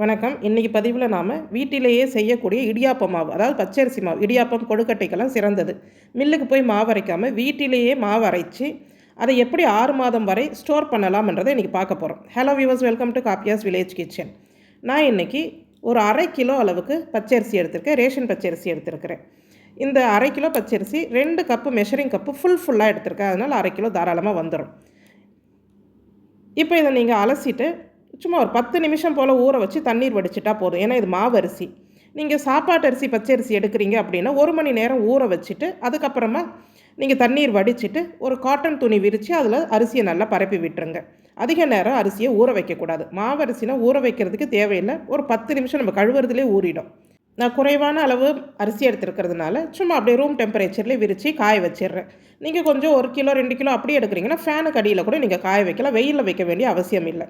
வணக்கம். இன்றைக்கி பதிவில் நாம் வீட்டிலேயே செய்யக்கூடிய இடியாப்ப மாவு அதாவது பச்சரிசி மாவு இடியாப்பம் கொழுக்கட்டைக்கெல்லாம் சிறந்தது. மில்லுக்கு போய் மாவு அரைக்காமல் வீட்டிலேயே மாவு அரைச்சி அதை எப்படி ஆறு மாதம் வரை ஸ்டோர் பண்ணலாம்ன்றதை இன்றைக்கி பார்க்க போகிறோம் ஹலோ வியூவர்ஸ் வெல்கம் டு காப்பியாஸ் வில்லேஜ் கிச்சன் நான் இன்றைக்கி ஒரு அரை கிலோ அளவுக்கு பச்சரிசி எடுத்திருக்கேன் ரேஷன் பச்சரிசி எடுத்திருக்கிறேன். இந்த அரை கிலோ பச்சரிசி ரெண்டு கப்பு மெஷரிங் கப்பு ஃபுல் ஃபுல்லாக எடுத்திருக்கேன். அதனால் அரை கிலோ தாராளமாக வந்துடும் இப்போ இதை நீங்கள் அலசிட்டு சும்மா ஒரு பத்து நிமிஷம் போல் ஊற வச்சு தண்ணீர் வடிச்சிட்டா போதும். ஏன்னா இது மாவரிசி நீங்கள் சாப்பாட்டு அரிசி பச்சரிசி எடுக்கிறீங்க அப்படின்னா ஒரு மணி நேரம் ஊற வச்சுட்டு அதுக்கப்புறமா நீங்கள் தண்ணீர் வடிச்சிட்டு ஒரு காட்டன் துணி விரித்து அதில் அரிசியை நல்லா பரப்பி விட்டுருங்க. அதிக நேரம் அரிசியை ஊற வைக்கக்கூடாது. மாவரிசினா ஊற வைக்கிறதுக்கு தேவையில்லை. ஒரு பத்து நிமிஷம் நம்ம கழுவுறதுலேயே ஊறிடும். நான் குறைவான அளவு அரிசி எடுத்துருக்கிறதுனால சும்மா அப்படியே ரூம் டெம்பரேச்சர்லேயே விரித்து காய வச்சிடுறேன். நீங்கள் கொஞ்சம் ஒரு கிலோ ரெண்டு கிலோ அப்படியே எடுக்கிறீங்கன்னா ஃபேனுக்கு அடியில் கூட நீங்கள் காய வைக்கலாம். வெயிலில் வைக்க வேண்டிய அவசியம் இல்லை.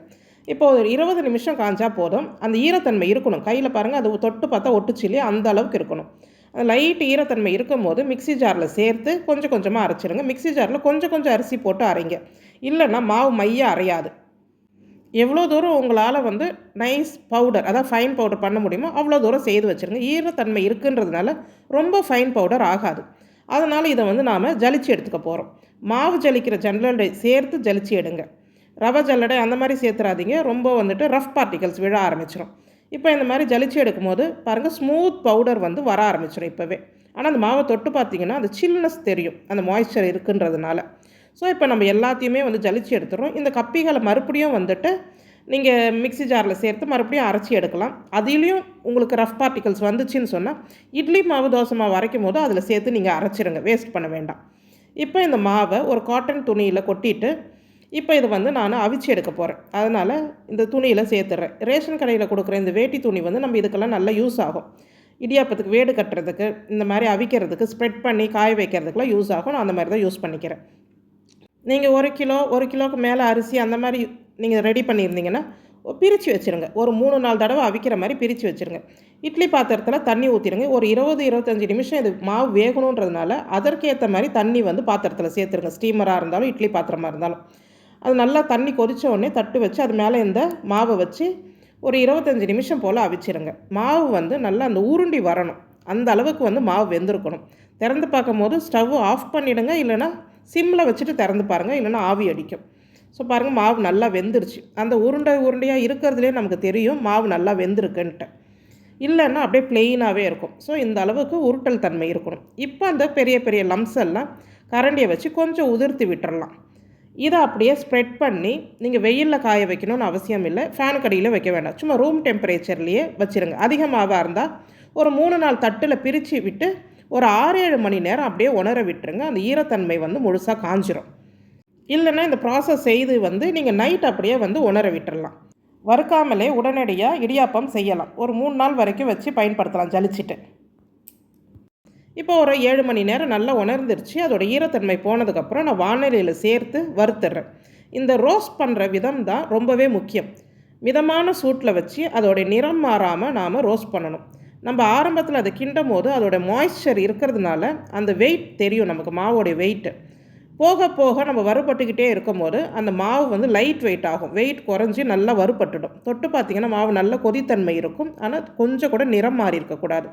இப்போ ஒரு இருபது நிமிஷம் காஞ்சா போதும். அந்த ஈரத்தன்மை இருக்கணும். கையில் பாருங்கள் அது தொட்டு பார்த்தா ஒட்டுச்சு இல்லையா அந்த அளவுக்கு இருக்கணும். அந்த லைட் ஈரத்தன்மை இருக்கும் போது மிக்ஸி ஜாரில் சேர்த்து கொஞ்சம் கொஞ்சமாக அரைச்சிடுங்க மிக்ஸி ஜாரில் கொஞ்சம் கொஞ்சம் அரிசி போட்டு அரைங்க. இல்லைன்னா மாவு மைய அரையாது. எவ்வளோ தூரம் உங்களால் வந்து நைஸ் பவுடர் அதாவது ஃபைன் பவுடர் பண்ண முடியுமோ அவ்வளோ தூரம் செய்து வச்சுருங்க. ஈரத்தன்மை இருக்குன்றதுனால ரொம்ப ஃபைன் பவுடர் ஆகாது. அதனால் இதை வந்து நாம் ஜலிச்சு எடுத்துக்க போகிறோம் மாவு ஜலிக்கிற ஜன்னலை சேர்த்து ஜலிச்சு எடுங்க. ரவை ஜல்லடை அந்த மாதிரி சேர்த்துறாதீங்க. ரொம்ப வந்துட்டு ரஃப் பார்ட்டிகல்ஸ் விழ ஆரம்பிச்சிடும் இப்போ இந்த மாதிரி ஜலிச்சு எடுக்கும் போது பாருங்கள் ஸ்மூத் பவுடர் வந்து வர ஆரம்பிச்சிடும் இப்போவே. ஆனால் அந்த மாவை தொட்டு பார்த்தீங்கன்னா அந்த சில்னஸ் தெரியும். அந்த மாய்ஸ்சர் இருக்குன்றதுனால. ஸோ இப்போ நம்ம எல்லாத்தையுமே வந்து ஜலிச்சு எடுத்துடுறோம் இந்த கப்பிகளை மறுபடியும் வந்துட்டு நீங்கள் மிக்ஸி ஜாரில் சேர்த்து மறுபடியும் அரைச்சி எடுக்கலாம். அதுலேயும் உங்களுக்கு ரஃப் பார்ட்டிகல்ஸ் வந்துச்சுன்னு சொன்னால் இட்லி மாவு தோசை மாவு அரைக்கும் போது அதில் சேர்த்து நீங்கள் அரைச்சிடுங்க வேஸ்ட் பண்ண வேண்டாம். இப்போ இந்த மாவை ஒரு காட்டன் துணியில் கொட்டிட்டு இப்போ இது வந்து நான் அவிச்சு எடுக்க போகிறேன் அதனால் இந்த துணியில் சேர்த்துட்றேன் ரேஷன் கடையில் கொடுக்குற இந்த வேட்டி துணி வந்து நம்ம இதுக்கெல்லாம் நல்லா யூஸ் ஆகும். இடியாப்பத்துக்கு வேடு கட்டுறதுக்கு இந்த மாதிரி அவிக்கிறதுக்கு ஸ்ப்ரெட் பண்ணி காய வைக்கிறதுக்குலாம் யூஸ் ஆகும். நான் அந்த மாதிரி தான் யூஸ் பண்ணிக்கிறேன். நீங்கள் ஒரு கிலோ ஒரு கிலோவுக்கு மேலே அரிசி அந்த மாதிரி நீங்கள் ரெடி பண்ணியிருந்தீங்கன்னா பிரித்து வச்சுருங்க. ஒரு மூணு நாலு தடவை அவிக்கிற மாதிரி பிரித்து வச்சுருங்க. இட்லி பாத்திரத்தில் தண்ணி ஊற்றிடுங்க ஒரு இருபது இருபத்தஞ்சி நிமிஷம் இது மாவு வேகணுன்றதுனால அதற்கேற்ற மாதிரி தண்ணி வந்து பாத்திரத்தில் சேர்த்துருங்க. ஸ்டீமராக இருந்தாலும் இட்லி பாத்திரமாக இருந்தாலும். அது நல்லா தண்ணி கொதித்த உடனே தட்டு வச்சு அது மேலே இந்த மாவை வச்சு ஒரு இருபத்தஞ்சி நிமிஷம் போல் அவிச்சிருங்க. மாவு வந்து நல்லா அந்த உருண்டி வரணும். அந்த அளவுக்கு வந்து மாவு வெந்திருக்கணும். திறந்து பார்க்கும் போது ஸ்டவ் ஆஃப் பண்ணிவிடுங்க இல்லைனா சிம்மில் வச்சுட்டு திறந்து பாருங்கள் இல்லைனா ஆவி அடிக்கும். ஸோ பாருங்கள் மாவு நல்லா வெந்துருச்சு. அந்த உருண்டை உருண்டையாக இருக்கிறதுலே நமக்கு தெரியும் மாவு நல்லா வெந்திருக்குன்ட்டு. இல்லைன்னா அப்படியே பிளெயினாகவே இருக்கும். ஸோ இந்த அளவுக்கு உருட்டல் தன்மை இருக்கணும். இப்போ அந்த பெரிய பெரிய லம்ஸ் எல்லாம் கரண்டியை வச்சு கொஞ்சம் உதிர்த்து விட்டுறலாம். இதை அப்படியே ஸ்ப்ரெட் பண்ணி நீங்கள் வெயிலில் காய வைக்கணும்னு அவசியம் இல்லை. ஃபேன் கடியில் வைக்க வேண்டாம். சும்மா ரூம் டெம்பரேச்சர்லேயே வச்சுருங்க. அதிகமாக இருந்தால் ஒரு மூணு நாள் தட்டில் பிரித்து விட்டு ஒரு ஆறு ஏழு மணி நேரம் அப்படியே உணர விட்டுருங்க. அந்த ஈரத்தன்மை வந்து முழுசாக காஞ்சிரும். இல்லைன்னா இந்த ப்ராசஸ் செய்து வந்து நீங்கள் நைட் அப்படியே வந்து உணர விட்டுடலாம் வறுக்காமலே உடனடியாக இடியாப்பம் செய்யலாம். ஒரு மூணு நாள் வரைக்கும் வச்சு பயன்படுத்தலாம். ஜலிச்சிட்டு. இப்போ ஒரு ஏழு மணி நேரம் நல்லா உணர்ந்துருச்சு. அதோட ஈரத்தன்மை போனதுக்கப்புறம் நான் வானிலையில் சேர்த்து வறுத்துடுறேன். இந்த ரோஸ்ட் பண்ணுற விதம் தான் ரொம்பவே முக்கியம். மிதமான சூட்டில் வச்சு அதோடைய நிறம் மாறாமல் நாம் ரோஸ்ட் பண்ணணும். நம்ம ஆரம்பத்தில் அதை கிண்டும் போது அதோடய மாய்ஸ்சர் இருக்கிறதுனால அந்த வெயிட் தெரியும் நமக்கு மாவோடைய வெயிட்டு போக போக நம்ம வறுபட்டுக்கிட்டே இருக்கும் போது அந்த மாவு வந்து லைட் வெயிட் ஆகும். வெயிட் குறைஞ்சி நல்லா வறுபட்டுடும். தொட்டு பார்த்திங்கன்னா மாவு நல்ல கொதித்தன்மை இருக்கும். ஆனால் கொஞ்சம் கூட நிறம் மாறி இருக்கக்கூடாது.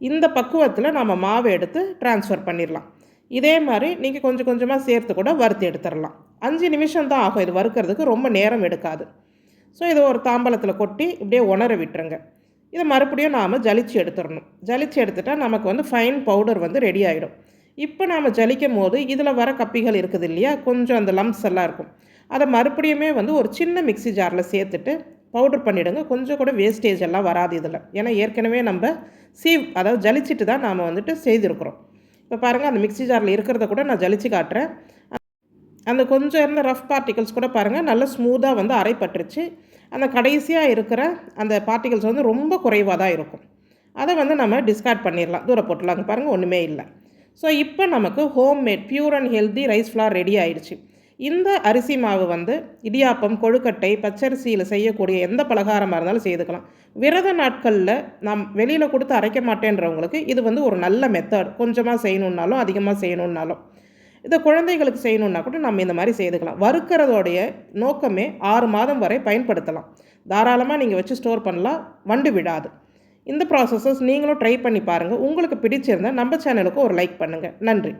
இந்த பக்குவத்தில் நம்ம மாவை எடுத்து ட்ரான்ஸ்ஃபர் பண்ணிடலாம் இதே மாதிரி நீங்கள் கொஞ்சம் கொஞ்சமாக சேர்த்து கூட வறுத்து எடுத்துடலாம் அஞ்சு நிமிஷம் தான் ஆகும். இது வறுக்கிறதுக்கு ரொம்ப நேரம் எடுக்காது. ஸோ இதை ஒரு தாம்பலத்தில் கொட்டி இப்படியே உணர விட்டுருங்க. இதை மறுபடியும் நாம் ஜலிச்சு எடுத்துடணும் ஜலிச்சு எடுத்துட்டால் நமக்கு வந்து ஃபைன் பவுடர் வந்து ரெடி ஆகிடும் இப்போ நாம் ஜலிக்கும் போது இதில் வர கப்பிகள் இருக்குது இல்லையா? கொஞ்சம் அந்த லம்ஸ் எல்லாம் இருக்கும். அதை மறுபடியுமே வந்து ஒரு சின்ன மிக்சி ஜாரில் சேர்த்துட்டு பவுட்ரு பண்ணிவிடுங்க கொஞ்சம் கூட வேஸ்டேஜ் எல்லாம் வராது இதில். ஏன்னா ஏற்கனவே நம்ம சீவ் அதாவது ஜலிச்சிட்டு தான் நாம் வந்துட்டு செய்திருக்கிறோம். இப்போ பாருங்கள் அந்த மிக்சி ஜாரில் இருக்கிறத கூட நான் ஜலிச்சு காட்டுறேன். அந்த கொஞ்சம் இருந்த ரஃப் பார்ட்டிகல்ஸ் கூட பாருங்கள் நல்லா ஸ்மூத்தாக வந்து அரைப்பட்டுருச்சு. அந்த கடைசியாக இருக்கிற அந்த பார்ட்டிகல்ஸ் வந்து ரொம்ப குறைவாக தான் இருக்கும். அதை வந்து நம்ம டிஸ்கார்ட் பண்ணிடலாம். தூர போட்டுலாங்க பாருங்கள் ஒன்றுமே இல்லை. ஸோ இப்போ நமக்கு home made pure and healthy rice flour ready ஆயிடுச்சு. இந்த அரிசி மாவு வந்து இடியாப்பம் கொழுக்கட்டை பச்சரிசியில் செய்யக்கூடிய எந்த பலகாரமாக இருந்தாலும் செய்துக்கலாம். விரத நாட்களில் நாம் வெளியில் கொடுத்து அரைக்க மாட்டேன்றவங்களுக்கு இது வந்து ஒரு நல்ல மெத்தட் கொஞ்சமாக செய்யணுன்னாலும் அதிகமாக செய்யணுன்னாலும் இதை குழந்தைகளுக்கு செய்யணுன்னா கூட நம்ம இந்த மாதிரி செய்துக்கலாம். வறுக்கிறதோடைய நோக்கமே ஆறு மாதம் வரை பயன்படுத்தலாம். தாராளமாக நீங்கள் வச்சு ஸ்டோர் பண்ணலாம். வண்டு விடாது. இந்த ப்ராசஸஸ் நீங்களும் ட்ரை பண்ணி பாருங்கள் உங்களுக்கு பிடிச்சிருந்தால் நம்ம சேனலுக்கு ஒரு லைக் பண்ணுங்கள் நன்றி.